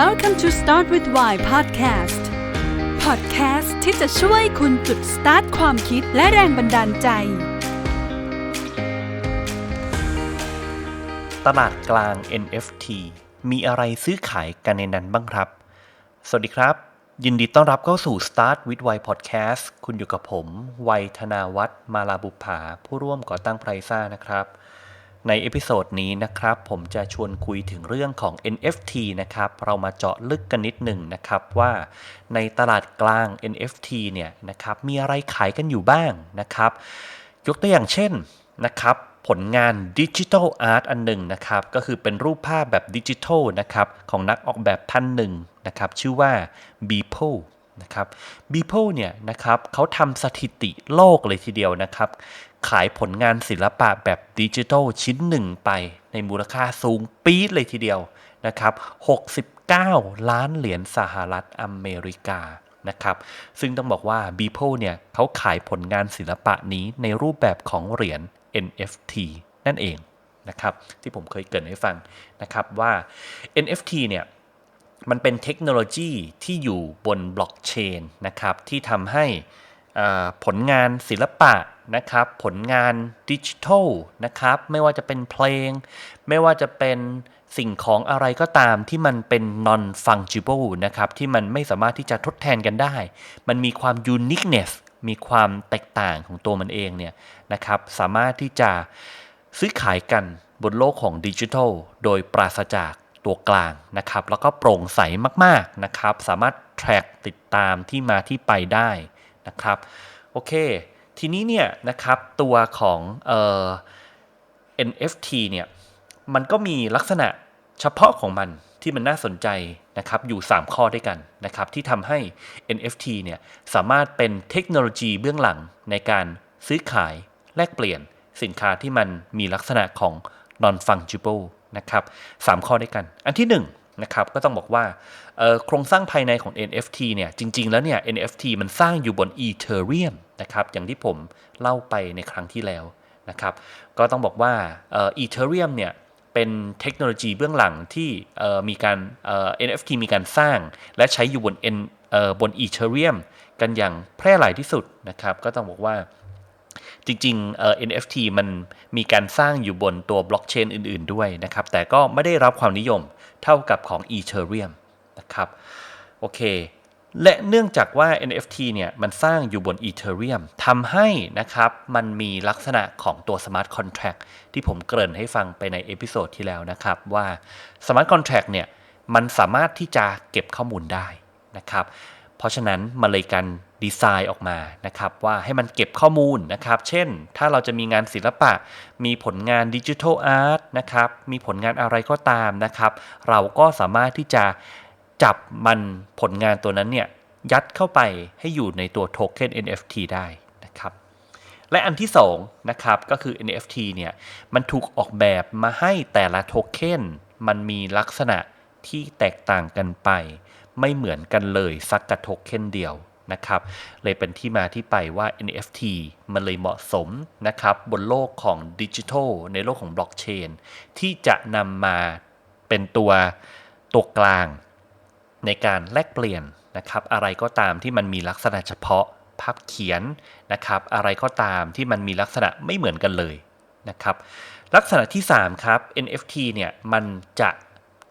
Welcome to Start with Why Podcast Podcast ที่จะช่วยคุณจุดสตาร์ทความคิดและแรงบันดาลใจ ตลาดกลาง NFT มีอะไรซื้อขายกันในนั้นบ้างครับ สวัสดีครับ ยินดีต้อนรับเข้าสู่ Start with Why Podcast คุณอยู่กับผม วัยธนาวัฒน์มาลาบุภาผู้ร่วมก่อตั้งไพรซ่านะครับ ในเอพิโซดนี้นะครับผมจะชวนคุยถึงเรื่องของ NFT นะครับเรามาเจาะลึกกันนิดหนึ่งนะครับว่าในตลาดกลาง NFT เนี่ยนะครับมีอะไรขายกันอยู่บ้างนะครับ ยกตัวอย่างเช่นนะครับผลงานดิจิทัลอาร์ตอันหนึ่งนะครับก็คือเป็นรูปภาพแบบดิจิทัลนะครับของนักออกแบบท่านหนึ่งนะครับชื่อว่า b e o p l e นะครับ b e o p l e เนี่ยนะครับเขาทำสถิติโลกเลยทีเดียวนะครับ ขายผลงานศิลปะแบบดิจิทัลชิ้นหนึ่งไปในมูลค่าสูงปี๊ดเลยทีเดียวนะครับ 69 ล้านเหรียญสหรัฐอเมริกานะครับ ซึ่งต้องบอกว่า b e o p l e เนี่ยเขาขายผลงานศิลปะนี้ในรูปแบบของเหรียญ NFT นั่นเองนะครับที่ผมเคยเกรินให้ฟังนะครับว่า NFT เนี่ยมันเป็นเทคโนโลยีที่อยู่บนบล็อกเชนนะครับที่ทำให้ผลงานศิลปะ นะครับ ผลงานดิจิทัลนะครับ ไม่ว่าจะเป็นเพลง ไม่ว่าจะเป็นสิ่งของอะไรก็ตามที่มันเป็น non fungible นะครับ ที่มันไม่สามารถที่จะทดแทนกันได้ มันมีความ uniqueness มีความแตกต่างของตัวมันเองเนี่ยนะครับ สามารถที่จะซื้อขายกันบนโลกของดิจิทัลโดยปราศจากตัวกลางนะครับ แล้วก็โปร่งใสมากๆนะครับ สามารถ track ติดตามที่มาที่ไปได้นะครับ โอเค ทีนี้เนี่ยนะครับตัวของเอ่อ NFT เนี่ยมันก็มีลักษณะเฉพาะของมันที่มันน่าสนใจนะครับอยู่ 3 ข้อด้วยกันนะครับที่ทำให้ NFT เนี่ยสามารถเป็นเทคโนโลยีเบื้องหลังในการซื้อขายแลกเปลี่ยนสินค้าที่มันมีลักษณะของ non fungible นะครับสามข้อด้วยกัน อันที่ 1 นะครับก็ต้องบอกว่าโครงสร้างภายในของ NFT เนี่ยจริง ๆ แล้วเนี่ย NFT มันสร้างอยู่บน Ethereum นะครับอย่างที่ผมเล่าไปในครั้งที่แล้วนะครับก็ต้องบอกว่าเอ่อ Ethereum เนี่ยเป็นเทคโนโลยีเบื้องหลังที่มีการ NFT มีการสร้าง และใช้อยู่บน N เอ่อบน Ethereum กันอย่างแพร่หลายที่สุดนะครับก็ต้องบอกว่าจริงๆเอ่อ NFT มันมีการสร้างอยู่บนตัวบล็อกเชนอื่น ๆ ด้วยนะครับ แต่ก็ไม่ได้รับความนิยม เท่ากับของ Ethereum นะครับโอเค และเนื่องจากว่า NFT เนี่ยมันสร้างอยู่บน Ethereum ทำให้นะครับมันมีลักษณะของตัว Smart Contract ที่ผมเกริ่นให้ฟังไปในเอพิโซดที่แล้วนะครับว่า Smart Contract เนี่ยมันสามารถที่จะเก็บข้อมูลได้นะครับ เพราะฉะนั้นมาเลยการดีไซน์ออกมานะครับว่าให้มันเก็บข้อมูลนะครับ เช่น ถ้าเราจะมีงานศิลปะ มีผลงานดิจิทัลอาร์ตนะครับ มีผลงานอะไรก็ตามนะครับ เราก็สามารถที่จะจับมันผลงานตัวนั้นเนี่ยยัดเข้าไปให้อยู่ในตัวโทเค็น NFT ได้นะครับ และอันที่2นะครับก็คือ NFT เนี่ยมันถูกออกแบบมาให้แต่ละโทเค็นมันมีลักษณะที่แตกต่างกันไป ไม่เหมือนกันเลยสักกระโทเค็นเดียวนะครับ เลยเป็นที่มาที่ไปว่า NFT มันเลยเหมาะสมนะครับ บนโลกของดิจิทัลในโลกของบล็อกเชนที่จะนำมาเป็นตัวตัวกลาง ในการแลกเปลี่ยนนะครับ อะไรก็ตามที่มันมีลักษณะเฉพาะภาพเขียนนะครับ อะไรก็ตามที่มันมีลักษณะไม่เหมือนกันเลยนะครับ ลักษณะที่ 3 ครับ NFT เนี่ยมันจะ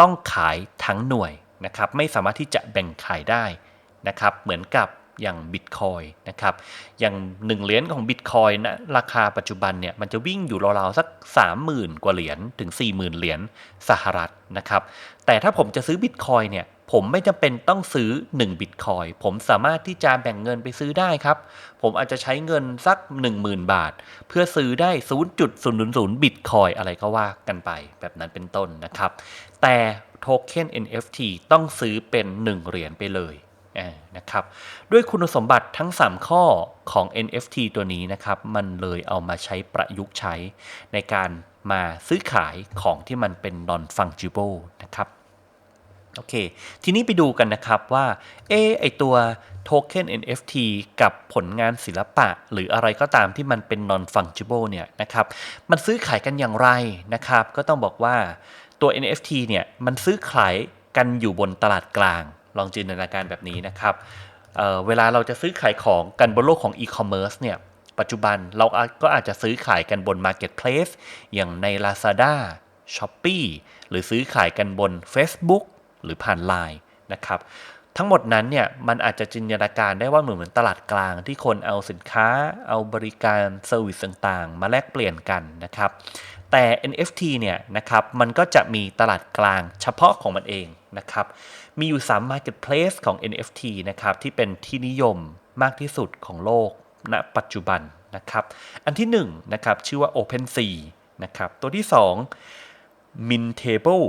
ต้องขายทั้งหน่วย นะครับไม่สามารถที่จะแบ่งขายได้นะครับเหมือนกับอย่างบิตคอยนะครับอย่าง 1 เหรียญของบิตคอยนะราคาปัจจุบันเนี่ยมันจะวิ่งอยู่ราวๆสัก 30,000 กว่าเหรียญถึง 40,000 เหรียญสหรัฐนะครับแต่ถ้าผมจะซื้อบิตคอยเนี่ยผมไม่จำเป็นต้องซื้อ1บิตคอยผมสามารถที่จะแบ่งเงินไปซื้อได้ครับ ผมอาจจะใช้เงินสัก 10,000 บาท เพื่อซื้อได้ 0.000บิตคอยอะไรก็ว่ากันไปแบบนั้นเป็นต้นนะครับ แต่ โทเค็น NFT ต้องซื้อเป็น 1 เหรียญไปเลยนะครับด้วยคุณสมบัติทั้ง 3 ข้อของ NFT ตัวนี้นะครับ มันเลยเอามาใช้ประยุกต์ใช้ในการมาซื้อขายของที่มันเป็น non fungible นะครับโอเค ทีนี้ไปดูกันนะครับว่า เออไอตัวโทเค็น NFT กับผลงานศิลปะ หรืออะไรก็ตามที่มันเป็น non fungible เนี่ยนะครับ มันซื้อขายกันอย่างไรนะครับ ก็ต้องบอกว่า ตัว NFT เนี่ยมันซื้อขายกันอยู่บนตลาดกลาง ลองจินตนาการแบบนี้นะครับเเวลาเราจะซื้อขายของกันบนโลกของอีคอมเมิร์ซเนี่ยปัจจุบันเราก็อาจจะซื้อขายกันบน Marketplace อย่างใน Lazada s h o p e e หรือซื้อขายกันบน Facebook หรือผ่าน Line นะครับทั้งหมดนั้นเนี่ยมันอาจจะจินตนาการได้ว่าเหมือนเหมือนตลาดกลางที่คนเอาสินค้า เอาบริการเซอร์วิสต่างๆ มาแลกเปลี่ยนกันนะครับ แต่ NFT เนี่ยนะครับมันก็จะมีตลาดกลางเฉพาะของมันเองนะครับมีอยู่ 3 Marketplace ของ NFT นะครับที่เป็นที่นิยมมากที่สุดของโลกณปัจจุบันนะครับอันที่1นนะครับชื่อว่า OpenSea นะครับตัวที่ 2 Mintable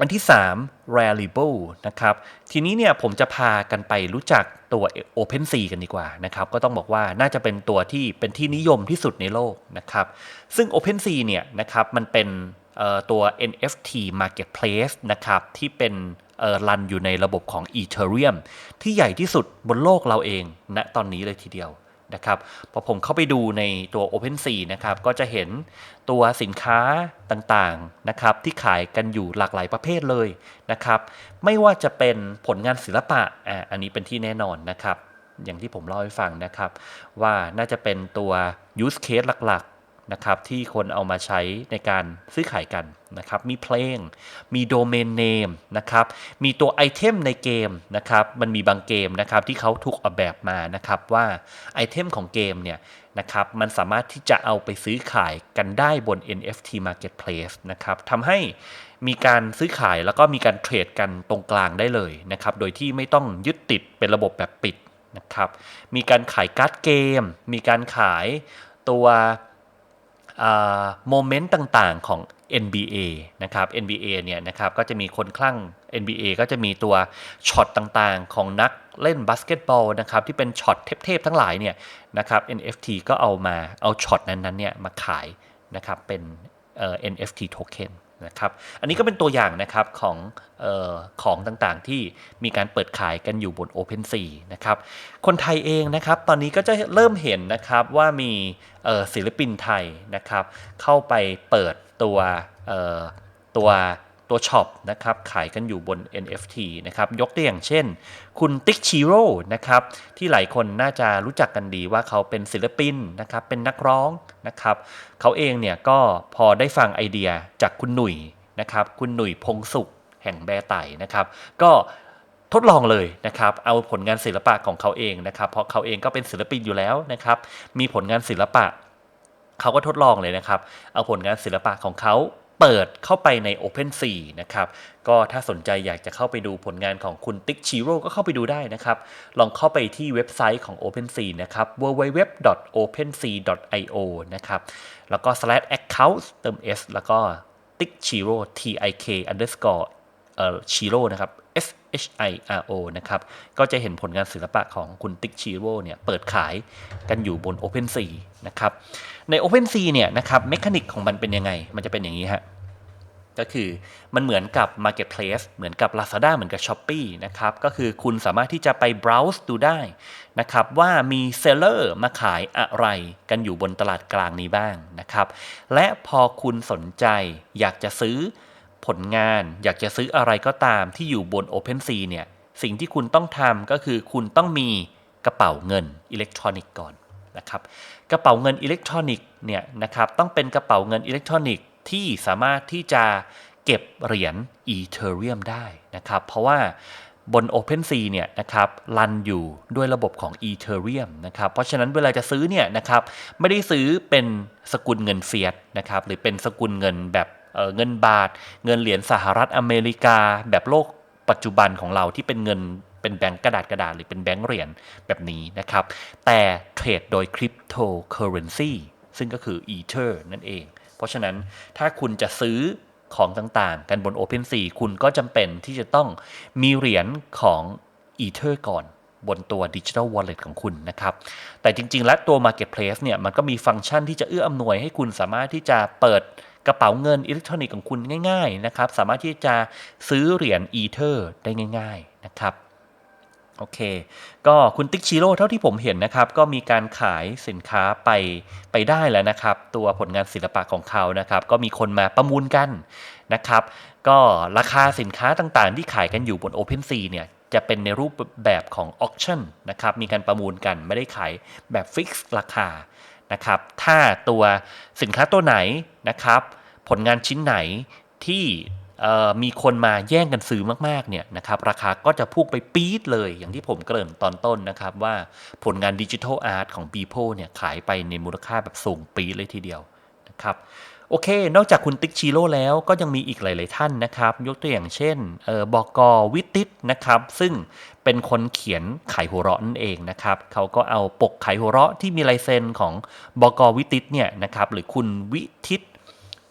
อันที่ 3 Rarible นะครับ ทีนี้เนี่ยผมจะพากันไปรู้จักตัว OpenSea กันดีกว่านะครับ ก็ต้องบอกว่าน่าจะเป็นตัวที่เป็นที่นิยมที่สุดในโลกนะครับ ซึ่ง OpenSea เนี่ยนะครับมันเป็นตัว NFT Marketplace นะครับที่เป็นรันอยู่ในระบบของ Ethereum ที่ใหญ่ที่สุดบนโลกเราเองณนะตอนนี้เลยทีเดียว นะครับพอผมเข้าไปดูในตัว OpenSea นะครับก็จะเห็นตัวสินค้าต่างๆนะครับที่ขายกันอยู่หลากหลายประเภทเลยนะครับไม่ว่าจะเป็นผลงานศิลปะอ่าอันนี้เป็นที่แน่นอนนะครับ อย่างที่ผมเล่าให้ฟังนะครับ ว่าน่าจะเป็นตัว use case หลัก นะครับที่คนเอามาใช้ในการซื้อขายกันนะครับมีเพลง มีโดเมนเนมนะครับมีตัวไอเทมในเกมนะครับมันมีบางเกมนะครับที่เขาถูกออกแบบมานะครับว่าไอเทมของเกมเนี่ยนะครับมันสามารถที่จะเอาไปซื้อขายกันได้บน NFT Marketplace นะครับทำให้มีการซื้อขายแล้วก็มีการเทรดกันตรงกลางได้เลยนะครับโดยที่ไม่ต้องยึดติดเป็นระบบแบบปิดนะครับมีการขายการ์ดเกม มีการขายตัว โมเมนต์ต่างๆของ NBA นะครับ NBA เนี่ยนะครับก็จะมีคนคลั่ง NBA ก็จะมีตัวช็อตต่างๆ ของนักเล่นบาสเกตบอลนะครับที่เป็นช็อตเทพๆทั้งหลายเนี่ยนะครับ NFT ก็เอามาเอาช็อตนั้นๆเนี่ยมาขายนะครับเป็น NFT token นะครับ อันนี้ก็เป็นตัวอย่างนะครับของออของต่างๆที่มีการเปิดขายกันอยู่บน OpenSea นะครับ คนไทยเองนะครับตอนนี้ก็จะเริ่มเห็นนะครับว่ามีศิลปินไทยนะครับเข้าไปเปิดตัวตัว ตัวช็อปนะครับขายกันอยู่บน NFT นะครับยกตัวอย่างเช่น คุณติ๊กชิโร่นะครับที่หลายคนน่าจะรู้จักกันดีว่าเขาเป็นศิลปินนะครับเป็นนักร้องนะครับเขาเองเนี่ยก็พอได้ฟังไอเดียจากคุณหนุ่ยนะครับคุณหนุ่ยพงสุขแห่งแบไตนะครับ ก็ทดลองเลยนะครับ เอาผลงานศิลปะของเขาเองนะครับ เพราะเขาเองก็เป็นศิลปินอยู่แล้วนะครับ มีผลงานศิลปะ เขาก็ทดลองเลยนะครับ เอาผลงานศิลปะของเขา เปิดเข้าไปใน OpenSea นะครับก็ถ้าสนใจอยากจะเข้าไปดูผลงานของคุณติ๊กชิโร่ก็เข้าไปดูได้นะครับ ลองเข้าไปที่เว็บไซต์ของ OpenSea นะครับ www.opensea.io นะครับแล้วก็ slash account เติม s แล้วก็ติ๊กชิโร่ t i k underscore เอ่อชิโร่นะครับ S H I R O นะครับก็จะเห็นผลงานศิลปะของคุณติ๊กชิโร่เนี่ยเปิดขายกันอยู่บน OpenSea นะครับใน OpenSea เนี่ยนะครับเมคานิกของมันเป็นยังไง มันจะเป็นอย่างนี้ฮะก็คือมันเหมือนกับ Marketplace เหมือนกับ Lazada เหมือนกับ s h อ p e e นะครับก็คือคุณสามารถที่จะไป browse ดูได้นะครับว่ามีเซลเลอร์มาขายอะไรกันอยู่บนตลาดกลางนี้บ้างนะครับและพอคุณสนใจอยากจะซื้อ ผลงาน อยากจะซื้ออะไรก็ตามที่อยู่บน OpenSea เนี่ย สิ่งที่คุณต้องทำก็คือคุณต้องมีกระเป๋าเงินอิเล็กทรอนิกส์ก่อนนะครับ กระเป๋าเงินอิเล็กทรอนิกส์เนี่ยนะครับต้องเป็นกระเป๋าเงินอิเล็กทรอนิกส์ที่สามารถที่จะเก็บเหรียญอีเทเรียมได้นะครับ เพราะว่าบน OpenSea เนี่ยนะครับรันอยู่ด้วยระบบของ Ethereum นะครับ เพราะฉะนั้นเวลาจะซื้อเนี่ยนะครับไม่ได้ซื้อเป็นสกุลเงินเฟียสนะครับหรือเป็นสกุลเงินแบบ เงินบาท เงินเหรียญสหรัฐอเมริกา แบบโลกปัจจุบันของเราที่เป็นเงินเป็นแบงก์กระดาษกระดาษหรือเป็นแบงก์เหรียญแบบนี้นะครับ แต่เทรดโดยคริปโตเคอเรนซีซึ่งก็คืออีเทอร์นั่นเอง เพราะฉะนั้นถ้าคุณจะซื้อของต่างๆ กันบน OpenSea คุณก็จำเป็นที่จะต้องมีเหรียญของอีเทอร์ก่อนบนตัว Digital Wallet ของคุณนะครับ แต่จริงๆ แล้วตัว Marketplace เนี่ยมันก็มีฟังก์ชันที่จะเอื้ออำนวยให้คุณสามารถที่จะเปิด กระเป๋าเงินอิเล็กทรอนิกส์ของคุณง่ายๆนะครับสามารถที่จะซื้อเหรียญอีเทอร์ได้ง่าย ๆนะครับโอเค ก็คุณติ๊กชิโร่เท่าที่ผมเห็นนะครับ ก็มีการขายสินค้าไปไปได้แล้วนะครับ ตัวผลงานศิลปะของเขานะครับ ก็มีคนมาประมูลกันนะครับ ก็ราคาสินค้าต่างๆ ที่ขายกันอยู่บน OpenSea เนี่ยจะเป็นในรูปแบบของ auction นะครับ มีการประมูลกันไม่ได้ขายแบบฟิกซ์ราคานะครับ ถ้าตัวสินค้าตัวไหนนะครับ ผลงานชิ้นไหนที่มีคนมาแย่งกันซื้อมากๆเนี่ยนะครับราคาก็จะพุ่งไปปี๊ดเลยอย่างที่ผมเกริ่นตอนต้นนะครับว่าผลงานดิจิทัลอาร์ตของ b ีโพเนี่ยขายไปในมูลค่าแบบสูงปี๊ดเลยทีเดียวนะครับโอเค นอกจากคุณติ๊กชิโร่แล้วก็ยังมีอีกหลาย ๆ ท่านนะครับ ยกตัวอย่างเช่นออบอกอวิติตนะครับ ซึ่งเป็นคนเขียนไขหัวเราะนั่นเองนะครับเขาก็เอาปกไขหัวเราะที่มีลายเซ็นของบอกอวิติตเนี่ยนะครับหรือคุณวิทิต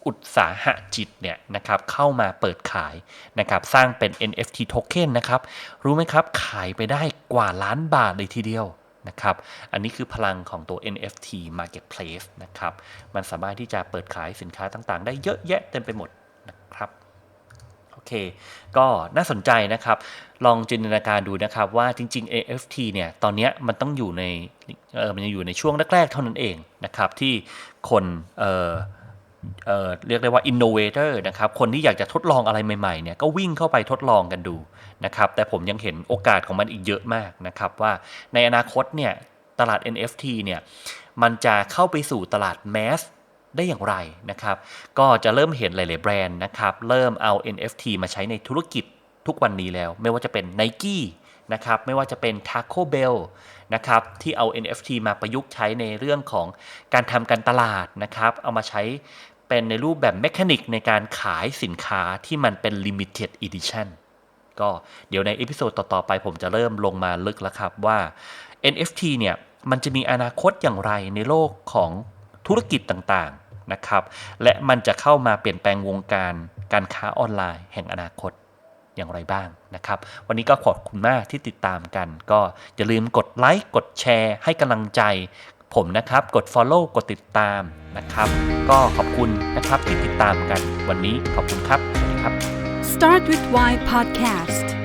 อุตสาหะจิตเนี่ยนะครับเข้ามาเปิดขายนะครับสร้างเป็น NFT token นะครับรู้ไหมครับขายไปได้กว่าล้านบาทเลยทีเดียวนะครับอันนี้คือพลังของตัว NFT marketplace นะครับมันสามารถที่จะเปิดขายสินค้าต่างๆ ได้เยอะแยะเต็มไปหมดนะครับโอเค ก็น่าสนใจนะครับ ลองจินตนาการดูนะครับว่าจริง ๆ AFT เนี่ยตอนนี้มันต้องอยู่ในเออมันยังอยู่ในช่วงแรกๆเท่านั้นเองนะครับที่คนเออ เเรียกได้ว่า innovator นะครับ คนที่อยากจะทดลองอะไรใหม่ๆเนี่ยก็วิ่งเข้าไปทดลองกันดูนะครับ แต่ผมยังเห็นโอกาสของมันอีกเยอะมากนะครับ ว่าในอนาคตเนี่ยตลาด NFT เนี่ยมันจะเข้าไปสู่ตลาดแมสได้อย่างไรนะครับ ก็จะเริ่มเห็นหลาย ๆ แบรนด์นะครับ เริ่มเอา NFT มาใช้ในธุรกิจทุกวันนี้แล้ว ไม่ว่าจะเป็น Nike นะครับไม่ว่าจะเป็น Taco Bell นะครับที่เอา NFT มาประยุกต์ใช้ในเรื่องของการทำการตลาดนะครับ เอามาใช้ เป็นในรูปแบบแมคานิกในการขายสินค้าที่มันเป็น Limited Edition ก็เดี๋ยวในเอพิโซดต่อ ๆ ไปผมจะเริ่มลงมาลึกแล้วครับว่า NFT เนี่ย มันจะมีอนาคตอย่างไรในโลกของธุรกิจต่างๆนะครับ และมันจะเข้ามาเปลี่ยนแปลงวงการการค้าออนไลน์แห่งอนาคตอย่างไรบ้างนะครับ วันนี้ก็ขอบคุณมากที่ติดตามกัน ก็อย่าลืมกดไลค์กดแชร์ ให้กำลังใจ ผมนะครับกด Follow กดติดตามนะครับ ก็ขอบคุณนะครับที่ติดตามกันวันนี้ขอบคุณครับสวัสดีครับ Start with Why Podcast